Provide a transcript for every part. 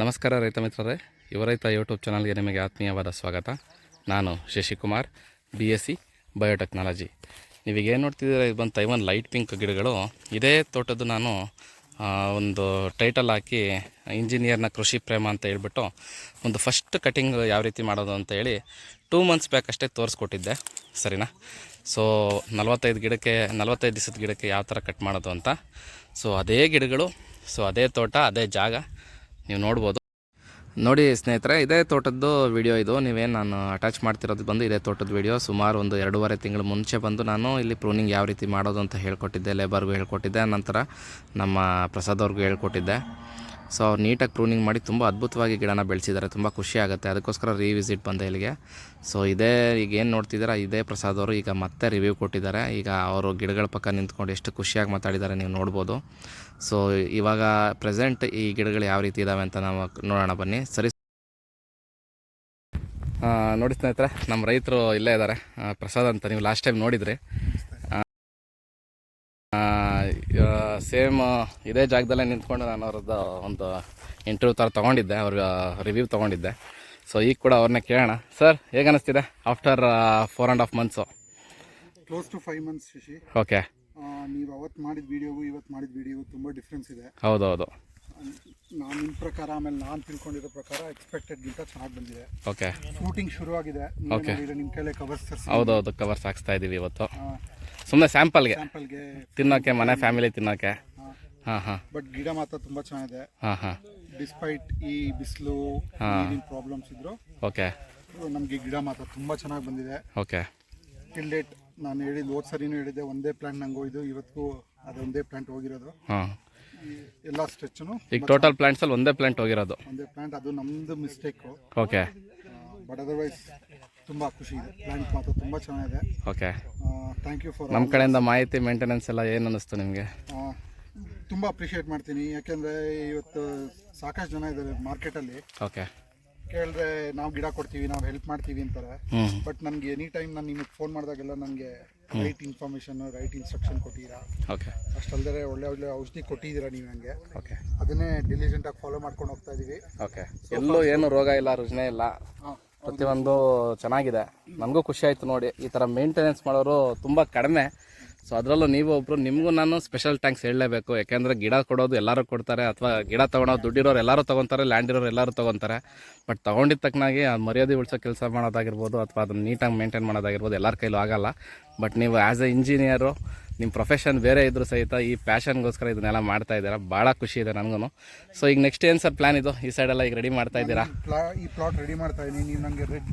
ನಮಸ್ಕಾರ ರೈತ ಮಿತ್ರರೇ. ಯುವ ರೈತ ಯೂಟ್ಯೂಬ್ ಚಾನಲ್ಗೆ ನಿಮಗೆ ಆತ್ಮೀಯವಾದ ಸ್ವಾಗತ. ನಾನು Shashikumar B S C biotechnology ನೀವೀಗ ಏನು ನೋಡ್ತಿದ್ದೀರ? ಇದು ಬಂದು ತೈವನ್ ಲೈಟ್ ಪಿಂಕ್ ಗಿಡಗಳು. ಇದೇ ತೋಟದ್ದು ನಾನು ಒಂದು ಟೈಟಲ್ ಹಾಕಿ ಇಂಜಿನಿಯರ್ನ ಕೃಷಿ ಪ್ರೇಮ ಅಂತ ಹೇಳ್ಬಿಟ್ಟು ಒಂದು ಫಸ್ಟ್ ಕಟಿಂಗ್ ಯಾವ ರೀತಿ ಮಾಡೋದು ಅಂತ ಹೇಳಿ ಟೂ ಮಂತ್ಸ್ ಬ್ಯಾಕ್ ಅಷ್ಟೇ ತೋರಿಸ್ಕೊಟ್ಟಿದ್ದೆ. ಸರಿನಾ? ಸೊ ನಲವತ್ತೈದು ಗಿಡಕ್ಕೆ, ನಲವತ್ತೈದು ದಿವಸದ ಗಿಡಕ್ಕೆ ಯಾವ ಥರ ಕಟ್ ಮಾಡೋದು ಅಂತ. ಸೊ ಅದೇ ಗಿಡಗಳು ಸೊ ಅದೇ ತೋಟ, ಅದೇ ಜಾಗ. ನೀವು ನೋಡ್ಬೋದು. ನೋಡಿ ಸ್ನೇಹಿತರೆ, ಇದೇ ತೋಟದ್ದು ವಿಡಿಯೋ ಇದು. ನೀವೇನು ನಾನು ಅಟ್ಯಾಚ್ ಮಾಡ್ತಿರೋದು ಬಂದು ಇದೇ ತೋಟದ ವಿಡಿಯೋ ಸುಮಾರು ಒಂದು ಎರಡೂವರೆ ತಿಂಗಳು ಮುಂಚೆ ಬಂದು ನಾನು ಇಲ್ಲಿ ಪ್ರೂನಿಂಗ್ ಯಾವ ರೀತಿ ಮಾಡೋದು ಅಂತ ಹೇಳ್ಕೊಟ್ಟಿದ್ದೆ ಲೇಬರ್ಗೂ ಹೇಳ್ಕೊಟ್ಟಿದ್ದೆ. ನಂತರ ನಮ್ಮ ಪ್ರಸಾದ್ ಅವ್ರಿಗೂ ಹೇಳ್ಕೊಟ್ಟಿದ್ದೆ. ಸೊ ಅವ್ರು ನೀಟಾಗಿ ಪ್ರೂನಿಂಗ್ ಮಾಡಿ ತುಂಬ ಅದ್ಭುತವಾಗಿ ಗಿಡನ ಬೆಳೆಸಿದ್ದಾರೆ. ತುಂಬ ಖುಷಿ ಆಗುತ್ತೆ. ಅದಕ್ಕೋಸ್ಕರ ರಿವಿಸಿಟ್ ಬಂದೆ ಇಲ್ಲಿಗೆ. ಸೊ ಇದೇ ಈಗ ಏನು ನೋಡ್ತಿದ್ದೀರಾ? ಇದೇ ಪ್ರಸಾದ್ ಅವರು ಈಗ ಮತ್ತೆ ರಿವ್ಯೂ ಕೊಟ್ಟಿದ್ದಾರೆ. ಈಗ ಅವರು ಗಿಡಗಳ ಪಕ್ಕ ನಿಂತ್ಕೊಂಡು ಎಷ್ಟು ಖುಷಿಯಾಗಿ ಮಾತಾಡಿದ್ದಾರೆ ನೀವು ನೋಡ್ಬೋದು. ಸೊ ಇವಾಗ ಪ್ರೆಸೆಂಟ್ ಈ ಗಿಡಗಳು ಯಾವ ರೀತಿ ಇದ್ದಾವೆ ಅಂತ ನಾವು ನೋಡೋಣ ಬನ್ನಿ. ಸರಿ. ನೋಡಿ ಸ್ನೇಹಿತರೆ, ನಮ್ಮ ರೈತರು ಇಲ್ಲೇ ಇದ್ದಾರೆ. ಪ್ರಸಾದ್ ಅಂತ ನೀವು ಲಾಸ್ಟ್ ಟೈಮ್ ನೋಡಿದ್ರಿ. ಸೇಮ್ ಇದೇ ಜಾಗದಲ್ಲೇ ನಿಂತ್ಕೊಂಡು ನಾನು ಅವ್ರದ್ದು ಒಂದು ಇಂಟರ್ವ್ಯೂ ಥರ ತೊಗೊಂಡಿದ್ದೆ ಅವ್ರ ರಿವ್ಯೂ ತೊಗೊಂಡಿದ್ದೆ. ಸೊ ಈಗ ಕೂಡ ಅವ್ರನ್ನ ಕೇಳೋಣ. ಸರ್ ಹೇಗೆ ಅನ್ನಿಸ್ತಿದೆ after four and half months close to five months Shashi okay ನೀವು ಅವತ್ತು ಮಾಡಿದ ವಿಡಿಯೋಗೂ ಇವತ್ತು ಮಾಡಿದ ವಿಡಿಯೋಗೂ ತುಂಬ ಡಿಫ್ರೆನ್ಸ್ ಇದೆ. ಹೌದೌದು. ನಾನು ನಿಮ್ಮ ಪ್ರಕಾರ ಆಮೇಲೆ ನಾನು ತಿಳ್ಕೊಂಡಿರೋ ಪ್ರಕಾರ ಎಕ್ಸ್ಪೆಕ್ಟೆಡ್ಗಿಂತ ಚೆನ್ನಾಗಿ ಬಂದಿದೆ. ಓಕೆ ಶೂಟಿಂಗ್ ಶುರುವಾಗಿದೆ. ಓಕೆ ನಿಮ್ಮ ಕೈಲೇ ಕವರ್ಸ್ ಹೌದು ಹೌದೌದು ಕವರ್ಸ್ ಹಾಕ್ಸ್ತಾ ಇದ್ದೀವಿ ಇವತ್ತು. ಸುಮ್ಮನೆ ಸ್ಯಾಂಪಲ್ಗೆ. ಸ್ಯಾಂಪಲ್ಗೆ ತಿನ್ನೋಕ್ಕೆ ಮನೆ ಫ್ಯಾಮಿಲಿ ತಿನ್ನೋಕೆ. ಹಾಂ. ಹಾಂ ಬಟ್ ಗಿಡ ಮಾತ್ರ ತುಂಬ ಚೆನ್ನಾಗಿದೆ. ಹಾಂ ಹಾಂ. ಡಿಸ್ಪೈಟ್ ಈ ಬಿಸಿಲು ಪ್ರಾಬ್ಲಮ್ಸ್ ಇದ್ರು ಓಕೆ. ನಮಗೆ ಗಿಡ ಮಾತ್ರ ತುಂಬ ಚೆನ್ನಾಗಿ ಬಂದಿದೆ. ಓಕೆ. ಟಿಲ್ ಡೇಟ್ ನಾನು ಹೇಳಿದ್ದು ಹೋದ ಸರಿನೂ ಹೇಳಿದ್ದೆ. ಒಂದೇ ಪ್ಲಾಂಟ್ ನಂಗೆ ಹೋಯ್ದು. ಇವತ್ತು ಅದೊಂದೇ ಪ್ಲಾಂಟ್ ಹೋಗಿರೋದು. ಹಾಂ. ಎಲ್ಲ ಸ್ಟ್ರೆಚ್ನು ಈಗ ಟೋಟಲ್ ಪ್ಲಾಂಟ್ಸಲ್ಲಿ ಒಂದೇ ಪ್ಲಾಂಟ್ ಹೋಗಿರೋದು. ಒಂದೇ ಪ್ಲಾಂಟ್ ಅದು ನಮ್ಮದು ಮಿಸ್ಟೇಕು ಓಕೆ. ಬಟ್ ಅದರ್ವೈಸ್ ತುಂಬ ಖುಷಿ ಇದೆ. ಪ್ಲಾಂಟ್ ಮಾತ್ರ ತುಂಬ ಚೆನ್ನಾಗಿದೆ. ಓಕೆ ಥ್ಯಾಂಕ್ ಯು ಫಾರ್ ನಮ್ಮ ಕಡೆಯಿಂದ ಮಾಹಿತಿ ಮೇಂಟೆನೆನ್ಸ್ ಎಲ್ಲ ಏನು ಅನ್ನಿಸ್ತು ನಿಮಗೆ? ತುಂಬ ಅಪ್ರಿಷಿಯೇಟ್ ಮಾಡ್ತೀನಿ. ಯಾಕೆಂದರೆ ಇವತ್ತು ಸಾಕಷ್ಟು ಜನ ಇದ್ದಾರೆ ಮಾರ್ಕೆಟಲ್ಲಿ ಓಕೆ ಕೇಳಿದ್ರೆ ನಾವು ಗಿಡ ಕೊಡ್ತೀವಿ ನಾವು ಹೆಲ್ಪ್ ಮಾಡ್ತೀವಿ ಅಂತಾರೆ. ಬಟ್ ನನಗೆ ಎನಿ ಟೈಮ್ ನಾನು ನಿಮಗೆ ಫೋನ್ ಮಾಡಿದಾಗೆಲ್ಲ ನನಗೆ ರೈಟ್ ಇನ್ಫಾರ್ಮೇಷನ್ ರೈಟ್ ಇನ್ಸ್ಟ್ರಕ್ಷನ್ ಕೊಟ್ಟಿದ್ದೀರಾ ಓಕೆ ಅಷ್ಟಲ್ದರೆ ಒಳ್ಳೆ ಒಳ್ಳೆ ಔಷಧಿ ಕೊಟ್ಟಿದ್ದೀರಾ ನೀವು ನನಗೆ ಓಕೆ ಅದನ್ನೇ ಡಿಲಿಜೆಂಟಾಗಿ ಫಾಲೋ ಮಾಡ್ಕೊಂಡು ಹೋಗ್ತಾ ಇದ್ದೀವಿ ಓಕೆ ಎಲ್ಲೂ ಏನು ರೋಗ ಇಲ್ಲ ರುಜನೆ ಇಲ್ಲ. ಹಾಂ. ಪ್ರತಿಯೊಂದು ಚೆನ್ನಾಗಿದೆ. ನನಗೂ ಖುಷಿ ಆಯಿತು ನೋಡಿ. ಈ ಥರ ಮೇಂಟೆನೆನ್ಸ್ ಮಾಡೋರು ತುಂಬ ಕಡಿಮೆ. ಸೊ ಅದರಲ್ಲೂ ನೀವು ಒಬ್ಬರು ನಿಮಗೂ ನಾನು ಸ್ಪೆಷಲ್ ಟ್ಯಾಂಕ್ಸ್ ಹೇಳಲೇಬೇಕು. ಯಾಕೆಂದರೆ ಗಿಡ ಕೊಡೋದು ಎಲ್ಲರೂ ಕೊಡ್ತಾರೆ, ಅಥವಾ ಗಿಡ ತೊಗೊಳೋದು ದುಡ್ಡಿರೋರು ಎಲ್ಲರೂ ತೊಗೊತಾರೆ ಲ್ಯಾಂಡ್ ಇರೋರು ಎಲ್ಲರೂ ತೊಗೊತಾರೆ. ಬಟ್ ತೊಗೊಂಡಿದ್ದ ತಕ್ಕನಾಗಿ ಅದು ಮರ್ಯಾದೆ ಉಳಿಸೋ ಕೆಲಸ ಮಾಡೋದಾಗಿರ್ಬೋದು, ಅಥವಾ ಅದನ್ನು ನೀಟಾಗಿ ಮೇಂಟೈನ್ ಮಾಡೋದಾಗಿರ್ಬೋದು, ಎಲ್ಲರ ಕೈಲೂ ಆಗಲ್ಲ. ಬಟ್ ನೀವು ಆ್ಯಸ್ ಎ ಇಂಜಿನಿಯರು ನಿಮ್ಮ ಪ್ರೊಫೆಷನ್ ಬೇರೆ ಇದ್ರೂ ಸಹಿತ ಈ ಪ್ಯಾಷನ್ಗೋಸ್ಕರ ಇದನ್ನೆಲ್ಲ ಮಾಡ್ತಾ ಇದ್ದೀರಾ. ಭಾಳ ಖುಷಿ ಇದೆ ನನಗೂ ಸೊ ಈಗ ನೆಕ್ಸ್ಟ್ ಏನು ಸರ್ ಪ್ಲ್ಯಾನ್ ಇದು? ಈ ಸೈಡೆಲ್ಲ ಈಗ ರೆಡಿ ಮಾಡ್ತಾ ಇದ್ದೀರಾ? ಈ ಪ್ಲಾಟ್ ರೆಡಿ ಮಾಡ್ತಾ ಇದ್ದೀನಿ ನನಗೆ ರೆಡ್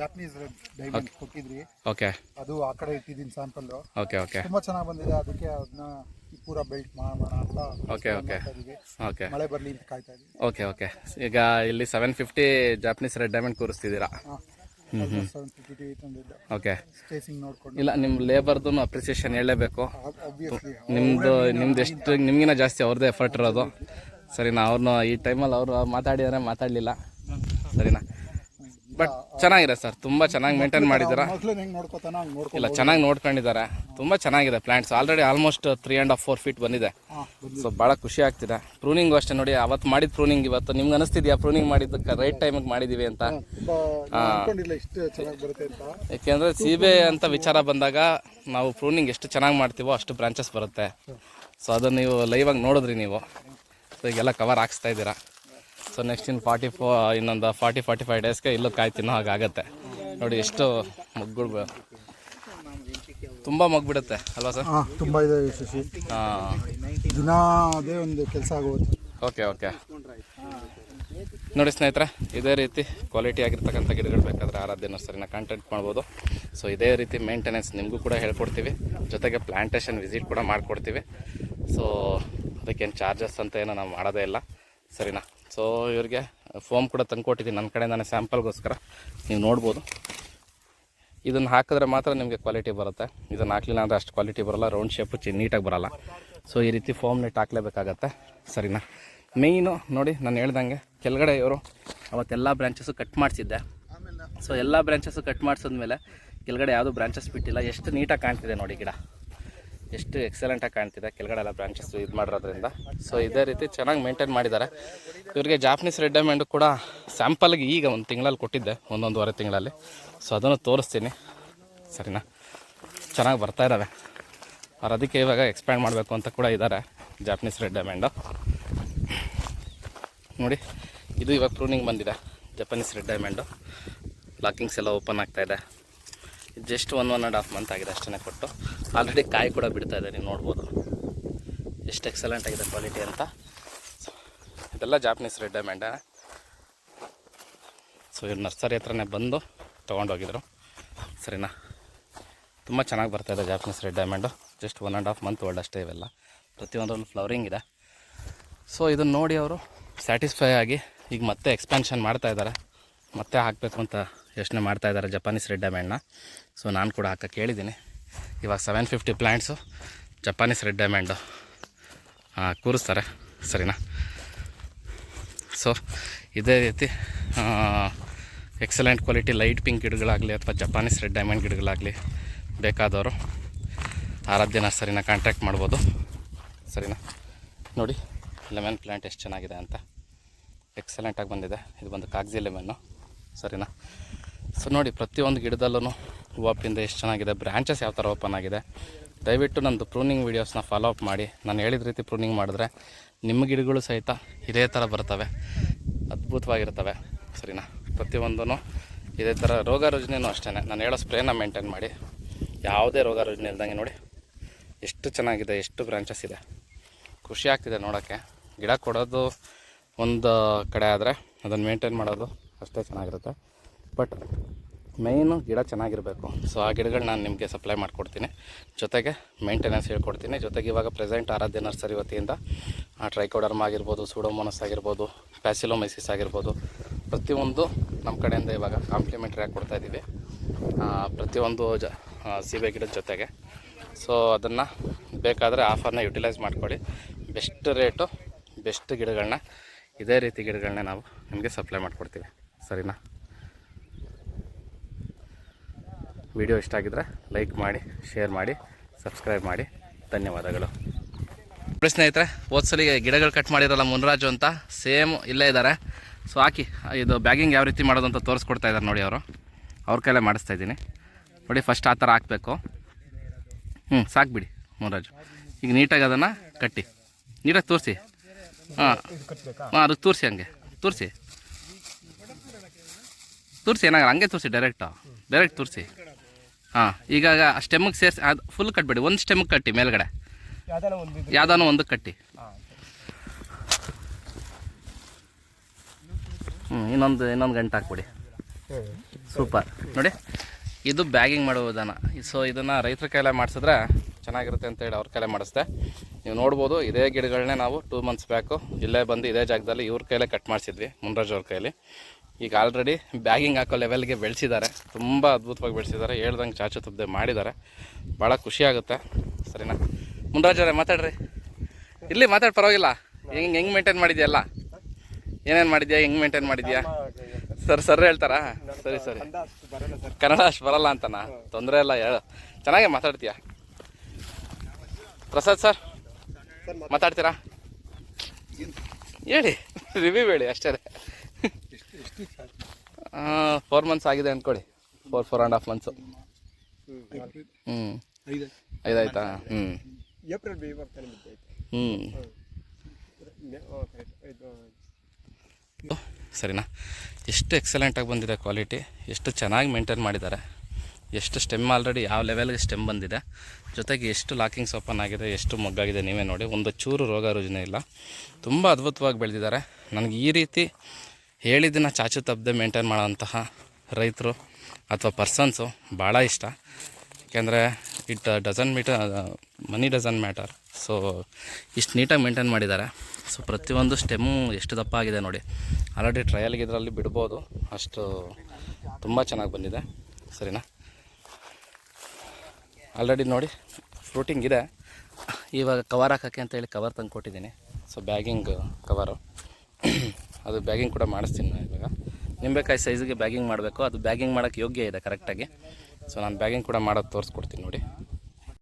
ಜಾಪನೀಸ್ ಡೈಮಂಡ್ ಕೊಟ್ಟಿದ್ರಿ. ಓಕೆ ಅದು ಆ ಕಡೆ ಇಟ್ಟಿದ್ದೀನಿ ಸ್ಯಾಂಪಲ್ಲು ಓಕೆ ಓಕೆ ತುಂಬಾ ಚೆನ್ನಾಗಿ ಬಂದಿದೆ. ಅದಕ್ಕೆ ಅದನ್ನ ಪೂರ ಬೆಲ್ಟ್ ಮಾಡೋಣ ಅಂತ ಓಕೆ ಓಕೆ ಓಕೆ ಮಳೆ ಬರಲಿ ಅಂತ ಕಾಯ್ತಾ ಇದ್ದೀವಿ ಓಕೆ ಓಕೆ ಈಗ ಇಲ್ಲಿ seven fifty Japanese red diamond ಕೂರಿಸ್ತಿದ್ದೀರಾ? Okay ಇಲ್ಲ ನಿಮ್ಮ ಲೇಬರ್ದು ಅಪ್ರಿಸಿಯೇಷನ್ ಹೇಳಲೇಬೇಕು. ನಿಮ್ದು ನಿಮ್ಮದು ನಿಮ್ದು ಎಷ್ಟು ನಿಮಗಿನ ಜಾಸ್ತಿ ಅವ್ರದ್ದೇ ಎಫರ್ಟ್ ಇರೋದು. ಸರಿನಾ ಅವ್ರನ್ನ ಈ ಟೈಮಲ್ಲಿ ಅವರು ಮಾತಾಡಿದರೆ ಮಾತಾಡಲಿಲ್ಲ. ಸರಿನಾ? ಬಟ್ ಚೆನ್ನಾಗಿದೆ ಸರ್ ತುಂಬ ಚೆನ್ನಾಗಿ ಮೇಂಟೈನ್ ಮಾಡಿದ್ದೀರಾ ಮೊದಲು ಹೆಂಗೆ ನೋಡ್ಕೋತಾನ ಹಂಗೆ ನೋಡ್ಕೊಂಡು ಇಲ್ಲ ಚೆನ್ನಾಗಿ ನೋಡ್ಕೊಂಡಿದ್ದಾರೆ. ತುಂಬ ಚೆನ್ನಾಗಿದೆ plants already almost three and half four feet ಬಂದಿದೆ. ಸೊ ಭಾಳ ಖುಷಿ ಆಗ್ತಿದೆ. ಪ್ರೂನಿಂಗು ಅಷ್ಟೇ ನೋಡಿ ಅವತ್ತು ಮಾಡಿದ ಪ್ರೂನಿಂಗ್ ಇವತ್ತು. ನಿಮ್ಗೆ ಅನಿಸ್ತಿದ್ಯಾ ಪ್ರೂನಿಂಗ್ ಮಾಡಿದ್ದಕ್ಕೆ? ರೈಟ್ ಟೈಮಿಗೆ ಮಾಡಿದ್ದೀವಿ ಅಂತ. ಯಾಕೆಂದ್ರೆ ಅನ್ಕೊಂಡಿಲ್ಲ ಇಷ್ಟು ಚೆನ್ನಾಗಿ ಬರುತ್ತೆ ಅಂತ. ಯಾಕೆಂದರೆ ಸೀಬೆ ಅಂತ ವಿಚಾರ ಬಂದಾಗ ನಾವು ಪ್ರೂನಿಂಗ್ ಎಷ್ಟು ಚೆನ್ನಾಗಿ ಮಾಡ್ತೀವೋ ಅಷ್ಟು ಬ್ರಾಂಚಸ್ ಬರುತ್ತೆ. ಸೊ ಅದನ್ನು ನೀವು ಲೈವಾಗಿ ನೋಡಿದ್ರಿ ನೀವು. ಸೊ ಈಗೆಲ್ಲ ಕವರ್ ಹಾಕ್ಸ್ತಾ ಇದ್ದೀರಾ. So next in forty four ಇನ್ನೊಂದು ಫಾರ್ಟಿ ಫಾರ್ಟಿ ಫೈವ್ ಡೇಸ್ಗೆ ಇಲ್ಲೂ ಕಾಯಿ ತಿನ್ನೋ ಹಾಗಾಗತ್ತೆ ನೋಡಿ ಎಷ್ಟು ಮಗ್ಗಳು ತುಂಬ ಮಗ್ಬಿಡುತ್ತೆ ಅಲ್ವಾ ಸರ್? ಹಾಂ ತುಂಬ ಇದೆ ಶಶಿ ಹಾಂ. ದಿನ ಅದೇ ಒಂದು ಕೆಲಸ ಆಗೋದು ಓಕೆ ಓಕೆ. ನೋಡಿ ಸ್ನೇಹಿತರೆ ಇದೇ ರೀತಿ ಕ್ವಾಲಿಟಿ ಆಗಿರ್ತಕ್ಕಂಥ ಗಿಡಗಳು ಬೇಕಾದರೆ ಆರಾಧ್ಯ ನರ್ಸರಿನ ಕಾಂಟ್ಯಾಕ್ಟ್ ಮಾಡ್ಬೋದು. ಸೊ ಇದೇ ರೀತಿ ಮೇಂಟೆನೆನ್ಸ್ ನಿಮಗೂ ಕೂಡ ಹೇಳ್ಕೊಡ್ತೀವಿ. ಜೊತೆಗೆ ಪ್ಲಾಂಟೇಶನ್ ವಿಸಿಟ್ ಕೂಡ ಮಾಡಿಕೊಡ್ತೀವಿ. ಸೊ ಅದಕ್ಕೇನು ಚಾರ್ಜಸ್ ಅಂತ ಏನೋ ನಾವು ಮಾಡೋದೇ ಇಲ್ಲ. ಸರಿನಾ? ಸೊ ಇವರಿಗೆ ಫೋಮ್ ಕೂಡ ತಂದ್ಕೊಟ್ಟಿದ್ದೀನಿ ನನ್ನ ಕಡೆ ನಾನು ಸ್ಯಾಂಪಲ್ಗೋಸ್ಕರ ನೀವು ನೋಡ್ಬೋದು. ಇದನ್ನು ಹಾಕಿದ್ರೆ ಮಾತ್ರ ನಿಮಗೆ ಕ್ವಾಲಿಟಿ ಬರುತ್ತೆ. ಇದನ್ನು ಹಾಕಲಿಲ್ಲ ಅಂದರೆ ಅಷ್ಟು ಕ್ವಾಲಿಟಿ ಬರೋಲ್ಲ. ರೌಂಡ್ ಶೇಪು ಚಿ ನೀಟಾಗಿ ಬರೋಲ್ಲ. ಸೊ ಈ ರೀತಿ ಫೋಮ್ ನೆಟ್ ಹಾಕ್ಲೇಬೇಕಾಗತ್ತೆ. ಸರಿನಾ? ಮೇಯ್ನು ನೋಡಿ, ನಾನು ಹೇಳ್ದಂಗೆ ಕೆಳಗಡೆ ಇವರು ಅವತ್ತೆಲ್ಲ ಬ್ರಾಂಚಸ್ಸು ಕಟ್ ಮಾಡಿಸಿದ್ದೆ. ಸೊ ಎಲ್ಲ ಬ್ರಾಂಚಸ್ಸು ಕಟ್ ಮಾಡಿಸಿದ್ಮೇಲೆ ಕೆಳಗಡೆ ಯಾವುದು ಬ್ರಾಂಚಸ್ ಬಿಟ್ಟಿಲ್ಲ. ಎಷ್ಟು ನೀಟಾಗಿ ಕಾಣ್ತಿದೆ ನೋಡಿ ಗಿಡ. ಎಷ್ಟು ಎಕ್ಸಲೆಂಟಾಗಿ ಕಾಣ್ತಿದೆ ಕೆಳಗಡೆ ಎಲ್ಲ ಬ್ರಾಂಚಸ್ ಇದು ಮಾಡಿರೋದ್ರಿಂದ ಸೊ ಇದೇ ರೀತಿ ಚೆನ್ನಾಗಿ ಮೇಂಟೈನ್ ಮಾಡಿದ್ದಾರೆ. ಇವರಿಗೆ ಜಾಪನೀಸ್ ರೆಡ್ ಡೈಮಂಡ್ ಕೂಡ ಸ್ಯಾಂಪಲ್ಗೆ ಈಗ ಒಂದು ತಿಂಗಳಲ್ಲಿ ಕೊಟ್ಟಿದ್ದೆ, ಒಂದೊಂದುವರೆ ತಿಂಗಳಲ್ಲಿ. ಸೊ ಅದನ್ನು ತೋರಿಸ್ತೀನಿ. ಸರಿನಾ? ಚೆನ್ನಾಗಿ ಬರ್ತಾ ಇದ್ದಾವೆ ಅವ್ರು ಅದಕ್ಕೆ ಇವಾಗ ಎಕ್ಸ್ಪ್ಯಾಂಡ್ ಮಾಡಬೇಕು ಅಂತ ಕೂಡ ಇದ್ದಾರೆ ಜಾಪನೀಸ್ ರೆಡ್ ಡೈಮಂಡು ನೋಡಿ, ಇದು ಇವಾಗ ಪ್ರೂನಿಂಗ್ ಬಂದಿದೆ ಜಪನೀಸ್ ರೆಡ್ ಡೈಮಂಡು ಲಾಕಿಂಗ್ಸ್ ಎಲ್ಲ ಓಪನ್ ಆಗ್ತಾ ಇದೆ. Just one one and half month ಆಗಿದೆ ಅಷ್ಟೇ ಕೊಟ್ಟು. ಆಲ್ರೆಡಿ ಕಾಯಿ ಕೂಡ ಬಿಡ್ತಾ ಇದೆ, ನೀವು ನೋಡ್ಬೋದು. ಎಷ್ಟು ಎಕ್ಸಲೆಂಟ್ ಆಗಿದೆ ಕ್ವಾಲಿಟಿ ಅಂತ. ಇದೆಲ್ಲ ಜಾಪನೀಸ್ ರೆಡ್ ಡೈಮಂಡ ಸೊ ಇವ್ರು ನರ್ಸರಿ ಹತ್ರನೇ ಬಂದು ತೊಗೊಂಡೋಗಿದ್ರು. ಸರಿನಾ? ತುಂಬ ಚೆನ್ನಾಗಿ ಬರ್ತಾಯಿದೆ Japanese red diamond just one and half month old ಅಷ್ಟೇ ಇವೆಲ್ಲ. ಪ್ರತಿಯೊಂದರಲ್ಲೂ ಫ್ಲವರಿಂಗ್ ಇದೆ. ಸೊ ಇದನ್ನು ನೋಡಿ ಅವರು ಸ್ಯಾಟಿಸ್ಫೈ ಆಗಿ ಈಗ ಮತ್ತೆ ಎಕ್ಸ್ಪ್ಯಾನ್ಷನ್ ಮಾಡ್ತಾ ಇದ್ದಾರೆ. ಮತ್ತೆ ಹಾಕಬೇಕು ಅಂತ ಯೋಚನೆ ಮಾಡ್ತಾ ಇದ್ದಾರೆ ಜಪಾನೀಸ್ ರೆಡ್ ಡೈಮಂಡ್ನ ಸೊ ನಾನು ಕೂಡ ಹಾಕಕ್ಕೆ ಹೇಳಿದ್ದೀನಿ ಇವಾಗ seven fifty plants Japanese red diamond ಕೂರಿಸ್ತಾರೆ. ಸರಿನಾ? ಸೊ ಇದೇ ರೀತಿ ಎಕ್ಸಲೆಂಟ್ ಕ್ವಾಲಿಟಿ ಲೈಟ್ ಪಿಂಕ್ ಗಿಡಗಳಾಗಲಿ ಅಥವಾ ಜಪಾನೀಸ್ ರೆಡ್ ಡೈಮಂಡ್ ಗಿಡಗಳಾಗಲಿ ಬೇಕಾದವರು ಆರಾಧ್ಯ ನರ್ಸರಿನ ಕಾಂಟ್ಯಾಕ್ಟ್ ಮಾಡ್ಬೋದು. ಸರಿನಾ? ನೋಡಿ ಲೆಮನ್ ಪ್ಲ್ಯಾಂಟ್ ಎಷ್ಟು ಚೆನ್ನಾಗಿದೆ ಅಂತ. ಎಕ್ಸಲೆಂಟಾಗಿ ಬಂದಿದೆ. ಇದು ಬಂದು ಕಾಗಜಿ ಲೆಮನ್ನು ಸರಿನಾ? ಸೊ ನೋಡಿ, ಪ್ರತಿಯೊಂದು ಗಿಡದಲ್ಲೂ ಹೂವಪ್ಪಿಂದ ಎಷ್ಟು ಚೆನ್ನಾಗಿದೆ. ಬ್ರ್ಯಾಂಚಸ್ ಯಾವ ಥರ ಓಪನ್ ಆಗಿದೆ. ದಯವಿಟ್ಟು ನಂದು ಪ್ರೂನಿಂಗ್ ವೀಡಿಯೋಸ್ನ ಫಾಲೋ ಅಪ್ ಮಾಡಿ. ನಾನು ಹೇಳಿದ ರೀತಿ ಪ್ರೂನಿಂಗ್ ಮಾಡಿದ್ರೆ ನಿಮ್ಮ ಗಿಡಗಳು ಸಹಿತ ಇದೇ ಥರ ಬರ್ತವೆ. ಅದ್ಭುತವಾಗಿರ್ತವೆ. ಸರಿನಾ? ಪ್ರತಿಯೊಂದೂ ಇದೇ ಥರ ರೋಗ ರುಜಿನೂ ಅಷ್ಟೇ ನಾನು ಹೇಳೋ ಸ್ಪ್ರೇನ ಮೇಂಟೈನ್ ಮಾಡಿ. ಯಾವುದೇ ರೋಗ ರುಜಿನ ಇಲ್ದಂಗೆ ನೋಡಿ. ಎಷ್ಟು ಚೆನ್ನಾಗಿದೆ, ಎಷ್ಟು ಬ್ರಾಂಚಸ್ ಇದೆ. ಖುಷಿ ಆಗ್ತಿದೆ ನೋಡೋಕ್ಕೆ. ಗಿಡ ಕೊಡೋದು ಒಂದು ಕಡೆ ಆದರೆ ಅದನ್ನು ಮೇಂಟೈನ್ ಮಾಡೋದು ಅಷ್ಟೇ ಚೆನ್ನಾಗಿರುತ್ತೆ. ಬಟ್ ಮೇಯ್ನು ಗಿಡ ಚೆನ್ನಾಗಿರಬೇಕು. ಸೊ ಆ ಗಿಡಗಳು ನಾನು ನಿಮಗೆ ಸಪ್ಲೈ ಮಾಡಿಕೊಡ್ತೀನಿ. ಜೊತೆಗೆ ಮೇಂಟೆನೆನ್ಸ್ ಹೇಳ್ಕೊಡ್ತೀನಿ. ಜೊತೆಗೆ ಇವಾಗ ಪ್ರೆಸೆಂಟ್ ಆರಾಧ್ಯ ನರ್ಸರಿ ವತಿಯಿಂದ ಟ್ರೈಕೋಡರ್ಮ್ ಆಗಿರ್ಬೋದು ಸೂಡೋಮೋನಸ್ ಆಗಿರ್ಬೋದು ಪ್ಯಾಸಿಲೋಮೈಸಿಸ್ ಆಗಿರ್ಬೋದು ಪ್ರತಿಯೊಂದು ನಮ್ಮ ಕಡೆಯಿಂದ ಇವಾಗ ಕಾಂಪ್ಲಿಮೆಂಟ್ರಿ ಆಗಿ ಕೊಡ್ತಾ ಇದ್ದೀವಿ ಆ, ಪ್ರತಿಯೊಂದು ಜ ಸೀಬೆ ಗಿಡದ ಜೊತೆಗೆ. ಸೊ ಅದನ್ನು ಬೇಕಾದರೆ ಆಫರ್ನ ಯುಟಿಲೈಸ್ ಮಾಡ್ಕೊಳ್ಳಿ. ಬೆಸ್ಟ್ ರೇಟು ಬೆಸ್ಟ್ ಗಿಡಗಳನ್ನ ಇದೇ ರೀತಿ ಗಿಡಗಳನ್ನ ನಾವು ನಿಮಗೆ ಸಪ್ಲೈ ಮಾಡಿಕೊಡ್ತೀವಿ. ಸರಿನಾ? ವಿಡಿಯೋ ಇಷ್ಟ ಆಗಿದ್ರೆ ಲೈಕ್ ಮಾಡಿ, ಶೇರ್ ಮಾಡಿ, ಸಬ್ಸ್ಕ್ರೈಬ್ ಮಾಡಿ. ಧನ್ಯವಾದಗಳು. ಸ್ನೇಹಿತರೆ ಹೋದ್ಸಲಿಗೆ ಗಿಡಗಳು ಕಟ್ ಮಾಡಿರಲ್ಲ ಮುನ್ರಾಜು ಅಂತ ಸೇಮ್ ಇಲ್ಲೇ ಇದ್ದಾರೆ ಸೊ ಹಾಕಿ ಇದು ಬ್ಯಾಗಿಂಗ್ ಯಾವ ರೀತಿ ಮಾಡೋದು ಅಂತ ತೋರಿಸ್ಕೊಡ್ತಾ ಇದ್ದಾರೆ ನೋಡಿ ಅವರು. ಅವ್ರ ಕೈಲೇ ಮಾಡಿಸ್ತಾ ಇದ್ದೀನಿ. ನೋಡಿ ಫಸ್ಟ್ ಆ ಥರ ಹಾಕಬೇಕು. ಹ್ಞೂ ಸಾಕ್ಬಿಡಿ ಮುನ್ರಾಜು. ಈಗ ನೀಟಾಗಿ ಅದನ್ನು ಕಟ್ಟಿ. ನೀಟಾಗಿ ತೋರಿಸಿ. ಹಾಂ. ಹಾಂ ಅದಕ್ಕೆ ತೋರಿಸಿ ಹಂಗೆ. ತೋರಿಸಿ. ತೋರಿಸಿ, ಏನಾಗಲ್ಲ, ಹಂಗೆ ತೋರಿಸಿ ಡೈರೆಕ್ಟು ಡೈರೆಕ್ಟ್ ತೋರಿಸಿ. ಹಾಂ ಈಗ ಆ ಸ್ಟೆಮ್ಮಿಗೆ ಸೇರಿಸಿ ಅದು ಫುಲ್ ಕಟ್ಬೇಡಿ. ಒಂದು ಸ್ಟೆಮ್ ಕಟ್ಟಿ ಮೇಲ್ಗಡೆ. ಯಾವ್ದಾನ ಒಂದು ಕಟ್ಟಿ. ಹ್ಞೂ ಇನ್ನೊಂದು ಇನ್ನೊಂದು ಗಂಟೆ ಹಾಕ್ಬಿಡಿ. ಸೂಪರ್. ನೋಡಿ ಇದು ಬ್ಯಾಗಿಂಗ್ ಮಾಡುವ ವಿಧಾನ. ಸೊ ಇದನ್ನು ರೈತರ ಕೈಲೇ ಮಾಡಿಸಿದ್ರೆ ಚೆನ್ನಾಗಿರುತ್ತೆ ಅಂತ ಹೇಳಿ ಅವ್ರ ಕೈಲೇ ಮಾಡಿಸ್ದೆ. ನೀವು ನೋಡ್ಬೋದು ಇದೇ ಗಿಡಗಳನ್ನೇ ನಾವು ಟೂ ಮಂತ್ಸ್ ಬ್ಯಾಕು ಇಲ್ಲೇ ಬಂದು ಇದೇ ಜಾಗದಲ್ಲಿ ಇವ್ರ ಕೈಲೇ ಕಟ್ ಮಾಡಿಸಿದ್ವಿ ಮುನ್ರಾಜ್ ಅವ್ರ ಕೈಲಿ. ಈಗ ಆಲ್ರೆಡಿ ಬ್ಯಾಗಿಂಗ್ ಹಾಕೋ ಲೆವೆಲ್ಗೆ ಬೆಳೆಸಿದ್ದಾರೆ. ತುಂಬ ಅದ್ಭುತವಾಗಿ ಬೆಳೆಸಿದ್ದಾರೆ. ಹೇಳ್ದಂಗೆ ಚಾಚು ತುಪ್ಪದೆ ಮಾಡಿದ್ದಾರೆ. ಭಾಳ ಖುಷಿ ಆಗುತ್ತೆ. ಸರಿನಾ? ಮುನ್ರಾಜ್ ಅವರೇ, ಮಾತಾಡ್ರಿ. ಇಲ್ಲಿ ಮಾತಾಡಿ, ಪರವಾಗಿಲ್ಲ. ಹೆಂಗೆ ಹೆಂಗೆ ಮೇಂಟೈನ್ ಮಾಡಿದ್ಯಲ್ಲ ಏನೇನು ಮಾಡಿದ್ಯಾ? ಹೆಂಗೆ ಮೇಂಟೈನ್ ಮಾಡಿದ್ಯಾ? ಸರ್ ಸರ್ ಹೇಳ್ತಾರಾ? ಸರಿ ಸರಿ. ಕನ್ನಡ ಅಷ್ಟು ಬರಲ್ಲ ಅಂತನಾ? ತೊಂದರೆ ಇಲ್ಲ, ಹೇಳು. ಚೆನ್ನಾಗೆ ಮಾತಾಡ್ತೀಯ? ಪ್ರಸಾದ್ ಸರ್, ಮಾತಾಡ್ತೀರಾ? ಹೇಳಿ ರಿವ್ಯೂ ಹೇಳಿ, ಅಷ್ಟೇ. ಫೋರ್ ಮಂತ್ಸ್ ಆಗಿದೆ ಅಂದ್ಕೊಳ್ಳಿ four four and half months ಹ್ಞೂ ಐದು. ಐದಾಯ್ತಾ? ಹ್ಞೂ ಹ್ಞೂ ಓ, ಸರಿನಾ? ಎಷ್ಟು ಎಕ್ಸಲೆಂಟಾಗಿ ಬಂದಿದೆ ಕ್ವಾಲಿಟಿ ಎಷ್ಟು ಚೆನ್ನಾಗಿ ಮೇಂಟೈನ್ ಮಾಡಿದ್ದಾರೆ. ಎಷ್ಟು ಸ್ಟೆಮ್ ಆಲ್ರೆಡಿ ಯಾವ ಲೆವೆಲ್ಗೆ ಸ್ಟೆಮ್ ಬಂದಿದೆ. ಜೊತೆಗೆ ಎಷ್ಟು ಲಾಕಿಂಗ್ಸ್ ಓಪನ್ ಆಗಿದೆ ಎಷ್ಟು ಮೊಗ್ಗಾಗಿದೆ ನೀವೇ ನೋಡಿ. ಒಂದು ಚೂರು ರೋಗ ರುಜಿನ ಇಲ್ಲ. ತುಂಬ ಅದ್ಭುತವಾಗಿ ಬೆಳೆದಿದ್ದಾರೆ. ನನಗೆ ಈ ರೀತಿ ಹೇಳಿದ್ದನ್ನು ಚಾಚು ತಪ್ಪದೆ ಮೇಂಟೈನ್ ಮಾಡೋಂತಹ ರೈತರು ಅಥವಾ ಪರ್ಸನ್ಸು ಭಾಳ ಇಷ್ಟ. ಯಾಕೆಂದರೆ it doesn't matter money doesn't matter so ಇಷ್ಟು ನೀಟಾಗಿ ಮೇಂಟೈನ್ ಮಾಡಿದ್ದಾರೆ. ಸೊ ಪ್ರತಿಯೊಂದು ಸ್ಟೆಮ್ಮು ಎಷ್ಟು ದಪ್ಪ ಆಗಿದೆ ನೋಡಿ. ಆಲ್ರೆಡಿ ಟ್ರಯಲ್ಗೆ ಇದರಲ್ಲಿ ಬಿಡ್ಬೋದು. ಅಷ್ಟು ತುಂಬ ಚೆನ್ನಾಗಿ ಬಂದಿದೆ. ಸರಿನಾ? ಆಲ್ರೆಡಿ ನೋಡಿ ಫ್ರೂಟಿಂಗ್ ಇದೆ. ಇವಾಗ ಕವರ್ ಹಾಕೋಕ್ಕೆ ಅಂತ ಹೇಳಿ ಕವರ್ ತಂದು ಕೊಟ್ಟಿದ್ದೀನಿ ಸೊ ಬ್ಯಾಗಿಂಗ್ ಕವರು ಅದು ಬ್ಯಾಗಿಂಗ್ ಕೂಡ ಮಾಡಿಸ್ತೀನಿ ನಾನು ಇವಾಗ. ನಿಂಬೆಕಾಯಿ ಸೈಜಿಗೆ ಬ್ಯಾಗಿಂಗ್ ಮಾಡಬೇಕು. ಅದು ಬ್ಯಾಗಿಂಗ್ ಮಾಡೋಕ್ಕೆ ಯೋಗ್ಯ ಇದೆ ಕರೆಕ್ಟಾಗಿ ಸೊ ನಾನು ಬ್ಯಾಗಿಂಗ್ ಕೂಡ ಮಾಡೋದು ತೋರಿಸ್ಕೊಡ್ತೀನಿ ನೋಡಿ.